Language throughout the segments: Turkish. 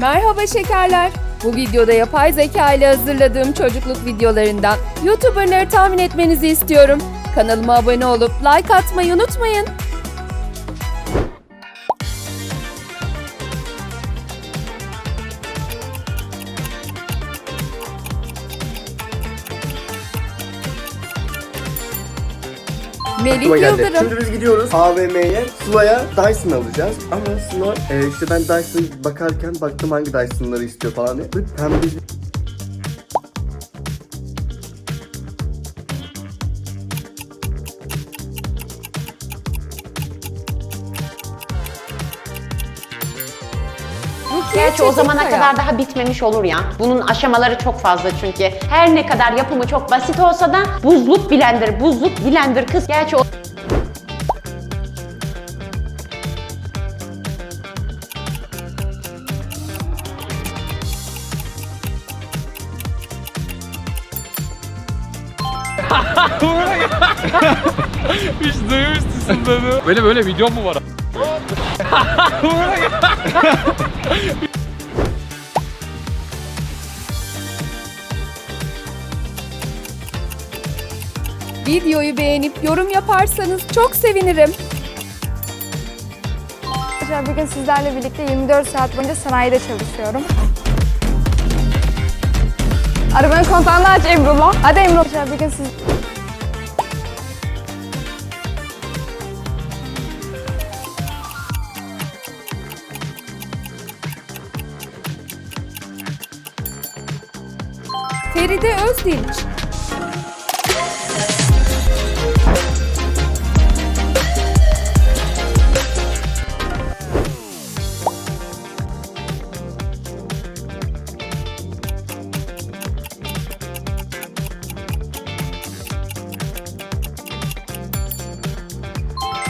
Merhaba şekerler. Bu videoda yapay zeka ile hazırladığım çocukluk videolarından YouTuber'ları tahmin etmenizi istiyorum. Kanalıma abone olup like atmayı unutmayın. Melih. Yıldırım. Şimdi biz gidiyoruz AVM'ye Sıla'ya Dyson alacağız. Ama Sıla e, işte ben Dyson bakarken baktım hangi Dyson'ları istiyor falan diye. Böyle Pembe Gerçi o zamana kadar daha bitmemiş olur ya. Bunun aşamaları çok fazla çünkü. Her ne kadar yapımı çok basit olsa da buzluk blender, buzluk blender kız. Gerçi o Hiç duymamışsın bunu. Böyle böyle videom mu var? Videoyu beğenip yorum yaparsanız çok sevinirim. Arkadaşlar bugün sizlerle birlikte 24 saat boyunca sanayide çalışıyorum. Arabanın kontağını aç Emrullah. Hadi Emrullah. Arkadaşlar bugün siz... Feride Özdinç.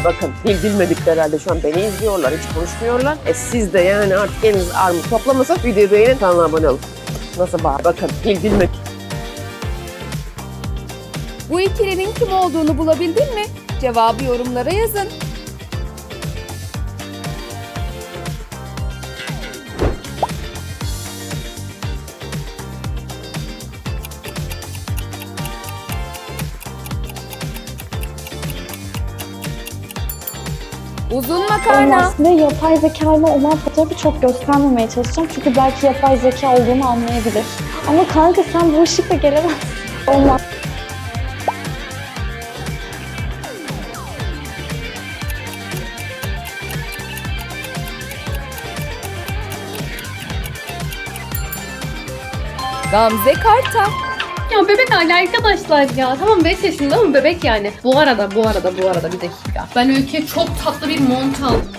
Bakın dil bilmedikleri herhalde şu an beni izliyorlar, hiç konuşmuyorlar. E siz de yani artık eliniz armut toplamasak videoyu beğenin, kanala abone olun. Nasıl bağır? Bakın dil bilmek. Bu ikilinin kim olduğunu bulabildin mi? Cevabı yorumlara yazın. Uzun makarna. aslında yapay zeka ile olan fotoğrafı çok göstermemeye çalışacağım. Çünkü belki yapay zeka olduğunu anlayabilir. Ama kanka sen bu ışıkla gelemezsin. Olmaz. Gamze Kartal. Ya bebek hali arkadaşlar ya. Tamam 5 yaşında ama bebek yani. Bu arada bu arada bu arada bir dakika. Ben Öykü'ye çok tatlı bir mont aldım.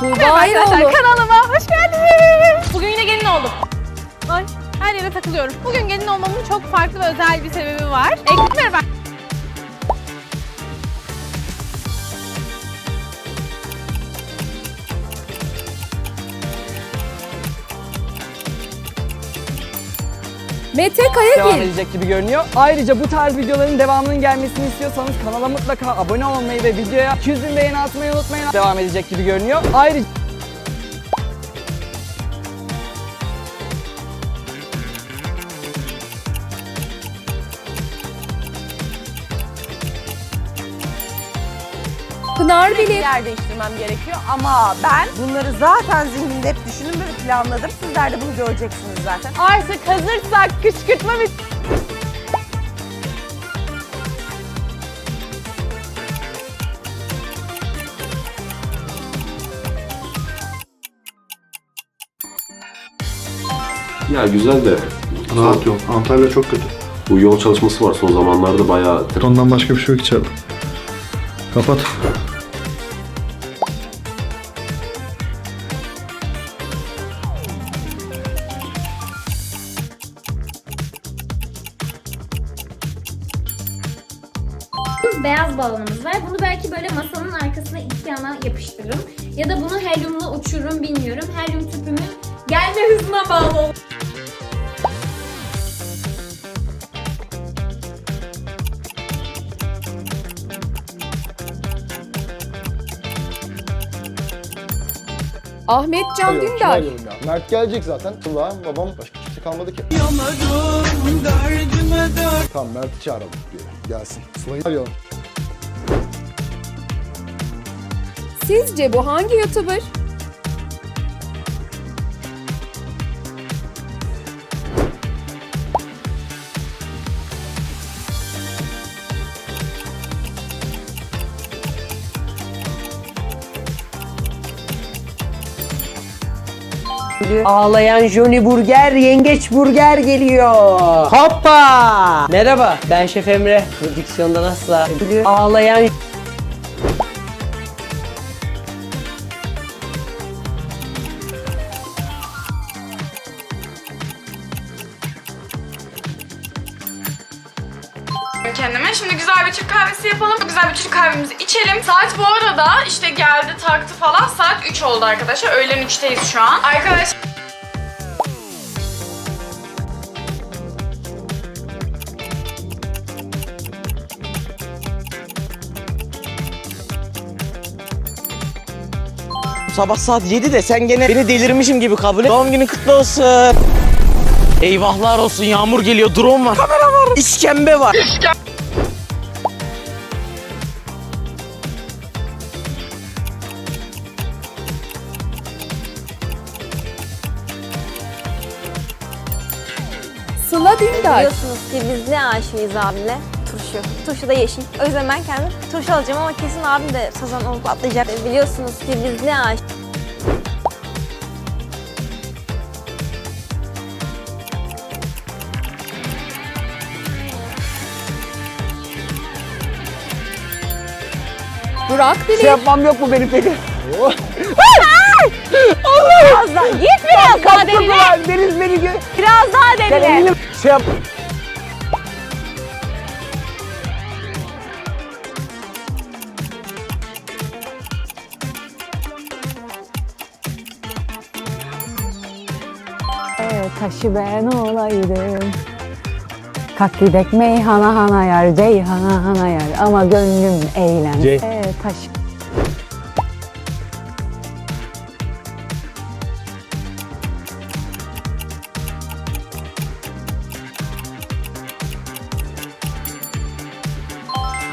Tuğba Eroğlu. kanalıma hoş geldiniz. Bugün yine gelin oldum. Ay, her yere takılıyorum. Bugün gelin olmamın çok farklı ve özel bir sebebi var. Ekmek merhaba. Mete devam Kayagil. edecek gibi görünüyor. Ayrıca bu tarz videoların devamının gelmesini istiyorsanız kanala mutlaka abone olmayı ve videoya 200 bin beğeni atmayı unutmayın. Devam edecek gibi görünüyor. Ayrıca Pınar Bilir. yer değiştirmem gerekiyor ama ben bunları zaten zihnimde hep düşündüm ve planladım. Sizler de bunu göreceksiniz zaten. Artık hazırsak kışkırtma bir Ya güzel de Rahat yok. Antalya çok kötü. bu yol çalışması var son zamanlarda bayağı Ondan başka bir şey yok içeride. Kapat. 9 beyaz balonumuz var. Bunu belki böyle masanın arkasına iki yana yapıştırırım. Ya da bunu helyumla uçururum bilmiyorum. Helyum tüpümün gelme hızına bağlı. Ahmet Can Hayır, Dündar. Mert gelecek zaten. Tuba, babam başka kimse şey kalmadı ki. Yanarım derdime der. Tamam Mert'i çağıralım diye gelsin. Arayalım. Sizce bu hangi YouTuber? Ağlayan Johnny Burger, Yengeç Burger geliyor. Hoppa! Merhaba, ben Şef Emre. Prodüksiyondan asla. Ağlayan güzel bir Türk kahvesi yapalım. Güzel bir Türk kahvemizi içelim. Saat bu arada işte geldi taktı falan. Saat 3 oldu arkadaşlar. Öğlen 3'teyiz şu an. Arkadaş Sabah saat 7'de sen gene beni delirmişim gibi kabul et. Doğum günün kutlu olsun. Eyvahlar olsun yağmur geliyor drone var. Kamera var. İşkembe var. Sıla Dündar. Biliyorsunuz ki biz ne aşığıyız abimle? Turşu. Turşu da yeşil. O yüzden ben kendim turşu alacağım ama kesin abim de sazan olup atlayacak. Biliyorsunuz ki biz ne aşık. Burak Şey Bilir. yapmam yok mu benim peki? Biraz daha git biraz daha derine. Deniz beni gö... Biraz daha derine. Eminim şey yap... taşı ben olaydım. Kalk gidek meyhana hana yar, ceyhana hana yar ama gönlüm eğlen. Cey- Ee, taş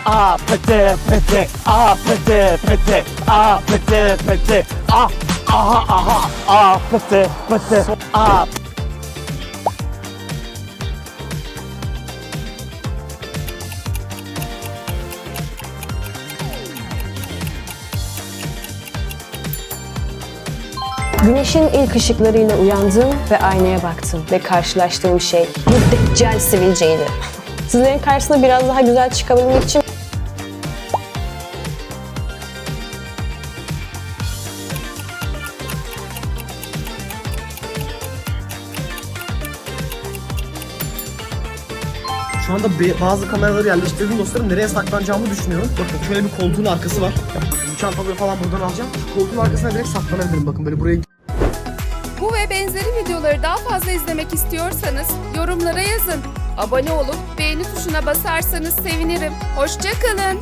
A pıtı pıtı A pıtı pıtı A pıtı pıtı A aha aha. A pıtı pıtı A. Güneşin ilk ışıklarıyla uyandım ve aynaya baktım ve karşılaştığım şey. Bir deccal sivilceydi. Sizlerin karşısına biraz daha güzel çıkabilmek için Şu anda bazı kameraları yerleştirdim dostlarım. Nereye saklanacağımı düşünüyorum. Bakın şöyle bir koltuğun arkası var. Bu çantaları falan buradan alacağım. Koltuğun arkasına direkt saklanabilirim. Bakın böyle buraya Bu ve benzeri videoları daha fazla izlemek istiyorsanız yorumlara yazın. Abone olup beğeni tuşuna basarsanız sevinirim. Hoşçakalın.